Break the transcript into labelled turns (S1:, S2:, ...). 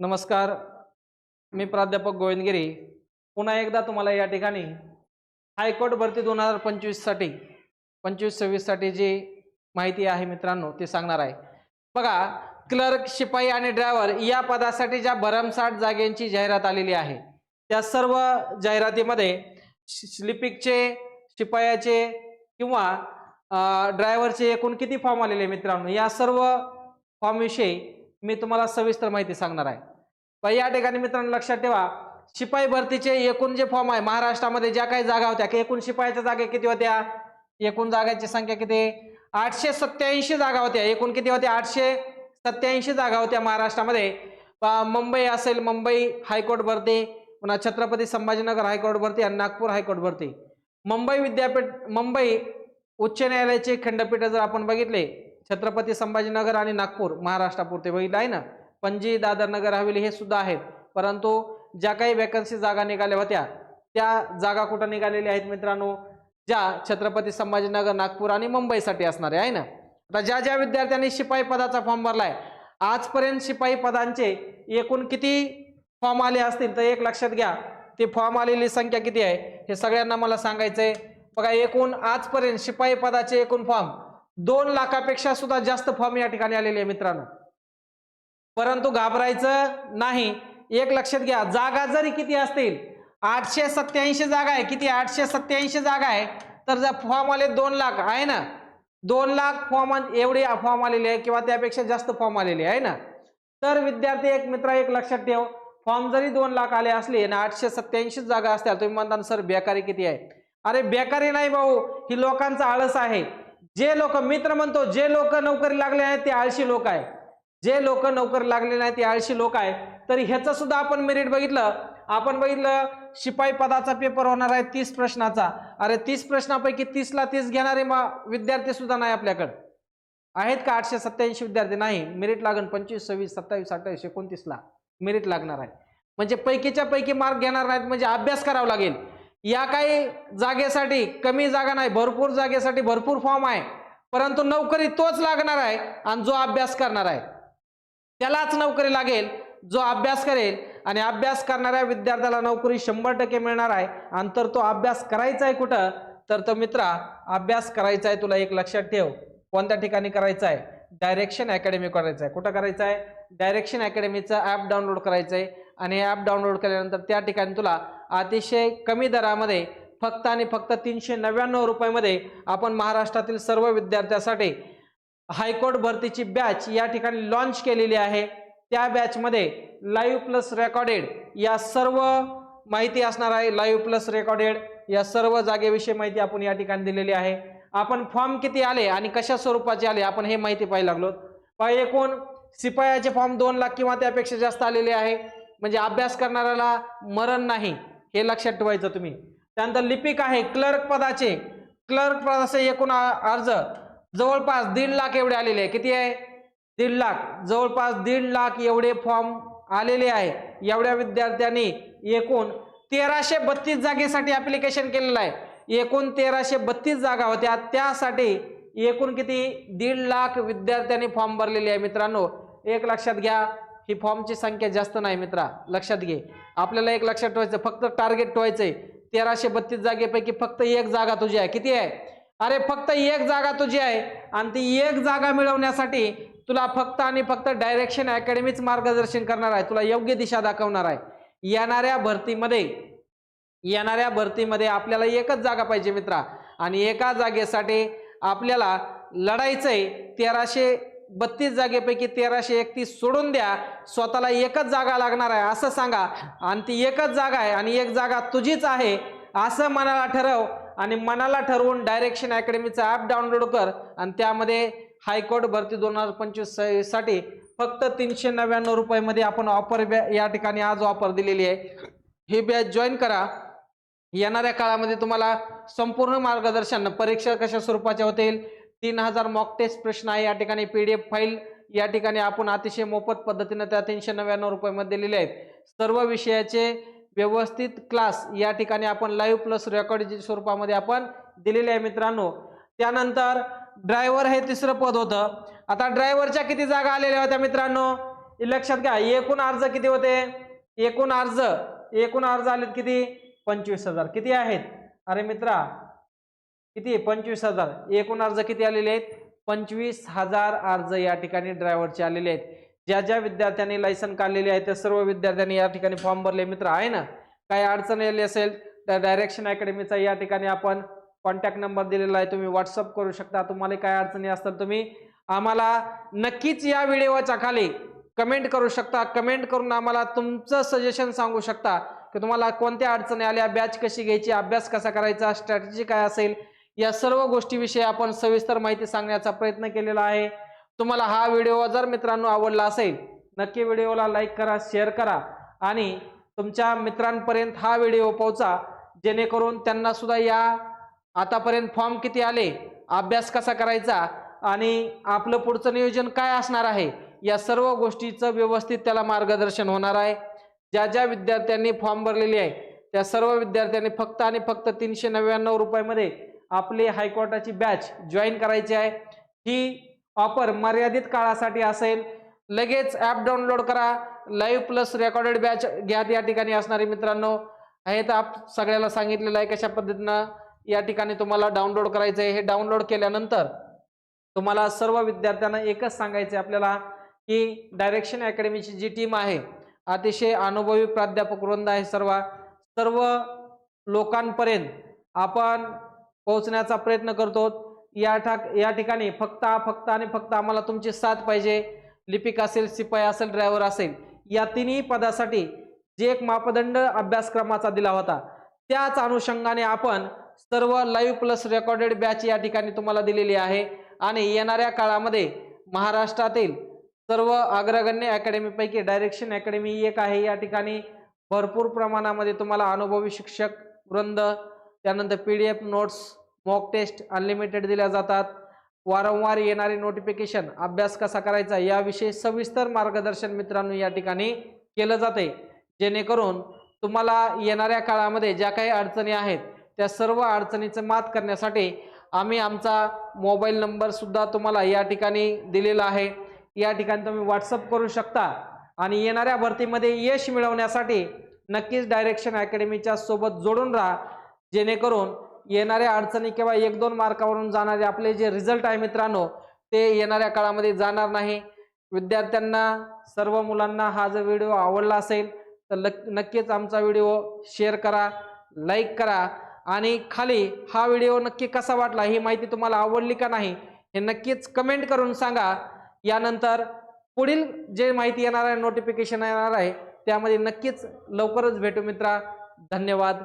S1: नमस्कार मी प्राध्यापक गोविंदगिरी. पुन्हा एकदा तुम्हाला या ठिकाणी हायकोर्ट भरती दोन हजार पंचवीससाठी पंचवीस सव्वीससाठी जी माहिती आहे मित्रांनो ती सांगणार आहे. बघा क्लर्क शिपाई आणि ड्रायव्हर या पदासाठी ज्या भरमसाठ जागेंची जाहिरात आलेली आहे त्या सर्व जाहिरातीमध्ये शि- शिपायाचे किंवा ड्रायव्हरचे एकूण किती फॉर्म आलेले आहे मित्रांनो या सर्व फॉर्मविषयी मी तुम्हाला सविस्तर माहिती सांगणार आहे. पण या ठिकाणी मित्रांनो लक्षात ठेवा शिपाई भरतीचे एकूण जे फॉर्म आहे महाराष्ट्रामध्ये ज्या काही जागा होत्या की एकूण शिपायाच्या जागा किती होत्या? एकूण जागांची संख्या किती? आठशे सत्याऐंशी जागा होत्या. एकूण किती होत्या? आठशे सत्याऐंशी जागा होत्या महाराष्ट्रामध्ये. मुंबई असेल मुंबई हायकोर्ट भरती पुन्हा छत्रपती संभाजीनगर हायकोर्ट भरती आणि नागपूर हायकोर्ट भरती. मुंबई विद्यापीठ मुंबई उच्च न्यायालयाचे खंडपीठ जर आपण बघितले छत्रपती संभाजीनगर आणि नागपूर महाराष्ट्रापुरते बघितलं आहे ना? पणजी दादर नगर हवेली हे सुद्धा आहेत. परंतु ज्या काही वॅकन्सी जागा निघाल्या होत्या त्या जागा कुठं निघालेल्या आहेत मित्रांनो? ज्या छत्रपती संभाजीनगर नागपूर आणि मुंबईसाठी असणारे आहे ना? आता ज्या ज्या विद्यार्थ्यांनी शिपाई पदाचा फॉर्म भरलाय आजपर्यंत शिपाई पदांचे एकूण किती फॉर्म आले असतील तर एक लक्षात घ्या. ती फॉर्म आलेली संख्या किती आहे? हे सगळ्यांना मला सांगायचंय. बघा एकूण आजपर्यंत शिपाई पदाचे एकूण फॉर्म दोन लाखापेक्षा सुद्धा जास्त फॉर्म या ठिकाणी आलेले आहे मित्रांनो. परंतु घाबरायचं नाही. एक लक्षात घ्या जागा जरी किती असतील आठशे सत्याऐंशी जागा आहे. किती? आठशे सत्याऐंशी जागा आहे. तर जर फॉर्म आले दोन लाख आहे ना? दोन लाख फॉर्म एवढे फॉर्म आलेले आहे किंवा त्यापेक्षा जास्त फॉर्म आलेले आहे ना? तर विद्यार्थी एक मित्र एक लक्षात ठेव फॉर्म जरी दोन लाख आले असले ना आठशे सत्याऐंशी जागा असल्या तुम्ही म्हणता सर बेकारी किती आहे? अरे बेकारी नाही भाऊ ही लोकांचा आळस आहे. जे लोक मित्र म्हणतो जे लोक नोकरी लागले आहेत ते आळशी लोक आहे. जे लोक नोकरी लागले नाही ते आळशी लोक आहे. तर ह्याचं सुद्धा आपण मेरिट बघितलं. आपण बघितलं शिपाई पदाचा पेपर होणार आहे तीस प्रश्नाचा. अरे तीस प्रश्नापैकी तीसला तीस घेणारे मा विद्यार्थी सुद्धा नाही आपल्याकडे. आहेत का आठशे सत्याऐंशी विद्यार्थी? नाही. मेरिट लागण पंचवीस सव्वीस सत्तावीस अठ्ठावीस एकोणतीसला. मेरिट लागणार आहे. म्हणजे पैकीच्या पैकी मार्क घेणार नाहीत म्हणजे अभ्यास करावा लागेल. या काही जागेसाठी कमी जागा नाही भरपूर जागेसाठी भरपूर फॉर्म आहे. परंतु नोकरी तोच लागणार आहे आणि जो अभ्यास करणार आहे. त्यालाच नोकरी लागेल जो अभ्यास करेल आणि अभ्यास करणाऱ्या विद्यार्थ्याला नोकरी शंभर टक्के मिळणार आहे आणि तर तो अभ्यास करायचा आहे कुठं? तर तो मित्रा अभ्यास करायचा आहे तुला एक लक्षात ठेव. कोणत्या ठिकाणी करायचं आहे? डायरेक्शन अकॅडमी करायचं आहे. कुठं करायचं आहे? डायरेक्शन अकॅडमीचं ॲप डाउनलोड करायचं आहे. आणि ॲप डाउनलोड केल्यानंतर त्या ठिकाणी तुला अतिशय कमी दरामध्ये फक्त आणि फक्त तीनशे नव्याण्णव रुपयामध्ये आपण महाराष्ट्रातील सर्व विद्यार्थ्यांसाठी हायकोर्ट भरतीची बॅच या ठिकाणी लॉन्च केलेली आहे. त्या बॅचमध्ये लाईव्ह प्लस रेकॉर्डेड या सर्व माहिती असणार आहे. लाईव्ह प्लस रेकॉर्डेड या सर्व जागेविषयी माहिती आपण या ठिकाणी दिलेली आहे. आपण फॉर्म किती आले आणि कशा स्वरूपाचे आले आपण हे माहिती पाहायला लागलो. पहा एकूण शिपायाचे फॉर्म दोन लाख किंवा त्यापेक्षा जास्त आलेले आहे. म्हणजे अभ्यास करणाऱ्याला मरण नाही. हे लक्षात ठेवायचं तुम्ही. त्यानंतर लिपिक आहे क्लर्क पदाचे. क्लर्क पदाचे एकूण अर्ज जवळपास दीड लाख एवढे आलेले आहे. किती आहे? दीड लाख. जवळपास दीड लाख एवढे फॉर्म आलेले आहे. एवढ्या विद्यार्थ्यांनी एकूण तेराशे बत्तीस जागेसाठी ऍप्लिकेशन केलेलं आहे. एकूण तेराशे बत्तीस जागा होत्या. त्यासाठी एकूण किती? दीड लाख विद्यार्थ्यांनी फॉर्म भरलेले आहे मित्रांनो. एक लक्षात घ्या ही फॉर्मची संख्या जास्त नाही मित्रा. लक्षात घे. आपल्याला एक लक्षात ठेवायचं फक्त टार्गेट ठेवायचं आहे तेराशे बत्तीस जागेपैकी फक्त एक जागा तुझी आहे. किती आहे? अरे फक्त एक जागा तुझी आहे. आणि ती एक जागा मिळवण्यासाठी तुला फक्त आणि फक्त डायरेक्शन अकॅडमीच मार्गदर्शन करणार आहे. तुला योग्य दिशा दाखवणार आहे. येणाऱ्या भरतीमध्ये येणाऱ्या भरतीमध्ये आपल्याला एकच जागा पाहिजे मित्रा. आणि एका जागेसाठी आपल्याला लढायचंय तेराशे बत्तीस जागेपैकी तेराशे एकतीस सोडून द्या. स्वतःला एकच जागा लागणार आहे असं सांगा. आणि ती एकच जागा आहे आणि एक जागा तुझीच आहे असं मनाला ठरव. आणि मनाला ठरवून डायरेक्शन अकॅडमीचं ॲप डाउनलोड कर आणि त्यामध्ये हायकोर्ट भरती दोन हजार पंचवीससाठी फक्त तीनशे नव्याण्णव रुपयामध्ये आपण ऑफर या ठिकाणी आज ऑफर दिलेली आहे. ही बॅच जॉईन करा. येणाऱ्या काळामध्ये तुम्हाला संपूर्ण मार्गदर्शन परीक्षा कशा स्वरूपाच्या होतील तीन हजार मॉक टेस्ट प्रश्न आहे. या ठिकाणी पी डी एफ फाईल या ठिकाणी आपण अतिशय मोफत पद्धतीनं त्या तीनशे नव्याण्णव रुपयामध्ये दिलेले आहेत. सर्व विषयाचे व्यवस्थित क्लास या ठिकाणी आपण लाईव्ह प्लस रेकॉर्ड स्वरूपामध्ये आपण दिलेले आहे मित्रांनो. त्यानंतर ड्रायव्हर हे तिसरं पद होतं. आता ड्रायव्हरच्या किती जागा आलेल्या होत्या मित्रांनो? लक्षात घ्या. एकूण अर्ज किती होते? एकूण अर्ज एकूण अर्ज आलेत किती? पंचवीस हजार. किती आहेत? अरे मित्रा किती? पंचवीस हजार. एकूण अर्ज किती आलेले आहेत? पंचवीस हजार अर्ज या ठिकाणी ड्रायव्हरचे आलेले आहेत. ज्या ज्या विद्यार्थ्यांनी लायसन काढलेले आहे त्या सर्व विद्यार्थ्यांनी या ठिकाणी फॉर्म भरले. मित्र आहे ना? काही अडचण आली असेल तर डायरेक्शन अकॅडमीचा या ठिकाणी आपण कॉन्टॅक्ट नंबर दिलेला आहे. तुम्ही व्हॉट्सअप करू शकता. तुम्हाला काय अडचणी असतात तुम्ही आम्हाला नक्कीच या व्हिडिओच्या खाली कमेंट करू शकता. कमेंट करून आम्हाला तुमचं सजेशन सांगू शकता. की तुम्हाला कोणत्या अडचणी आल्या बॅच कशी घ्यायची अभ्यास कसा करायचा स्ट्रॅटेजी काय असेल या सर्व गोष्टीविषयी आपण सविस्तर माहिती सांगण्याचा प्रयत्न केलेला आहे. तुम्हाला हा व्हिडिओ जर मित्रांनो आवडला असेल नक्की व्हिडिओला लाईक करा शेअर करा आणि तुमच्या मित्रांपर्यंत हा व्हिडिओ पोहोचा. जेणेकरून त्यांना सुद्धा या आतापर्यंत फॉर्म किती आले अभ्यास कसा करायचा आणि आपलं पुढचं नियोजन काय असणार आहे या सर्व गोष्टीचं व्यवस्थित त्याला मार्गदर्शन होणार आहे. ज्या ज्या विद्यार्थ्यांनी फॉर्म भरलेली आहे त्या सर्व विद्यार्थ्यांनी फक्त आणि फक्त तीनशे नव्याण्णव रुपयामध्ये आपली हायकोर्टाची बॅच जॉईन करायची आहे. ही ऑफर मर्यादित काळासाठी असेल. लगेच ॲप डाउनलोड करा. लाईव्ह प्लस रेकॉर्डेड बॅच घ्या या ठिकाणी असणारे मित्रांनो. हे तर आप सगळ्याला सांगितलेलं आहे कशा पद्धतीनं या ठिकाणी तुम्हाला डाउनलोड करायचं आहे. हे डाउनलोड केल्यानंतर तुम्हाला सर्व विद्यार्थ्यांना एकच सांगायचं आहे आपल्याला की डायरेक्शन अकॅडमीची जी टीम आहे अतिशय अनुभवी प्राध्यापक वृंद आहे सर्व. सर्व लोकांपर्यंत आपण पोहोचण्याचा प्रयत्न करतो. या ठाक या ठिकाणी फक्त फक्त आणि फक्त आम्हाला तुमची साथ पाहिजे. लिपिक असेल शिपाई असेल ड्रायव्हर असेल या तिन्ही पदासाठी जे एक मापदंड अभ्यासक्रमाचा दिला होता त्याच अनुषंगाने आपण सर्व लाईव्ह प्लस रेकॉर्डेड बॅच या ठिकाणी तुम्हाला दिलेली आहे. आणि येणाऱ्या काळामध्ये महाराष्ट्रातील सर्व अग्रगण्य अकॅडमीपैकी डायरेक्शन अकॅडमी एक आहे. या ठिकाणी भरपूर प्रमाणामध्ये तुम्हाला अनुभवी शिक्षक वृंद त्यानंतर P D F notes mock test unlimited दिल्या जातात. वारंवार येणारे नोटिफिकेशन अभ्यास कसा करायचा याविषयी सविस्तर मार्गदर्शन मित्रांनो या ठिकाणी केलं जाते. जेणेकरून तुम्हाला येणाऱ्या काळामध्ये ज्या काही अडचणी आहेत त्या सर्व अडचणीचं मात करण्यासाठी आम्ही आमचा मोबाईल नंबरसुद्धा तुम्हाला या ठिकाणी दिलेला आहे. या ठिकाणी तुम्ही व्हॉट्सअप करू शकता आणि येणाऱ्या भरतीमध्ये यश मिळवण्यासाठी नक्कीच डायरेक्शन अकॅडमीच्या सोबत जोडून राहा. जेणेकरून येणाऱ्या अडचणी किंवा एक दोन मार्कावरून जाणारे आपले जे रिझल्ट आहे मित्रांनो ते येणाऱ्या काळामध्ये जाणार नाही. विद्यार्थ्यांना सर्व मुलांना हा जर व्हिडिओ आवडला असेल तर लक नक्कीच आमचा व्हिडिओ शेअर करा लाईक करा. आणि खाली हा व्हिडिओ नक्की कसा वाटला ही माहिती तुम्हाला आवडली का नाही हे नक्कीच कमेंट करून सांगा. यानंतर पुढील जे माहिती येणार आहे नोटिफिकेशन येणार आहे त्यामध्ये नक्कीच लवकरच भेटू मित्रा. धन्यवाद.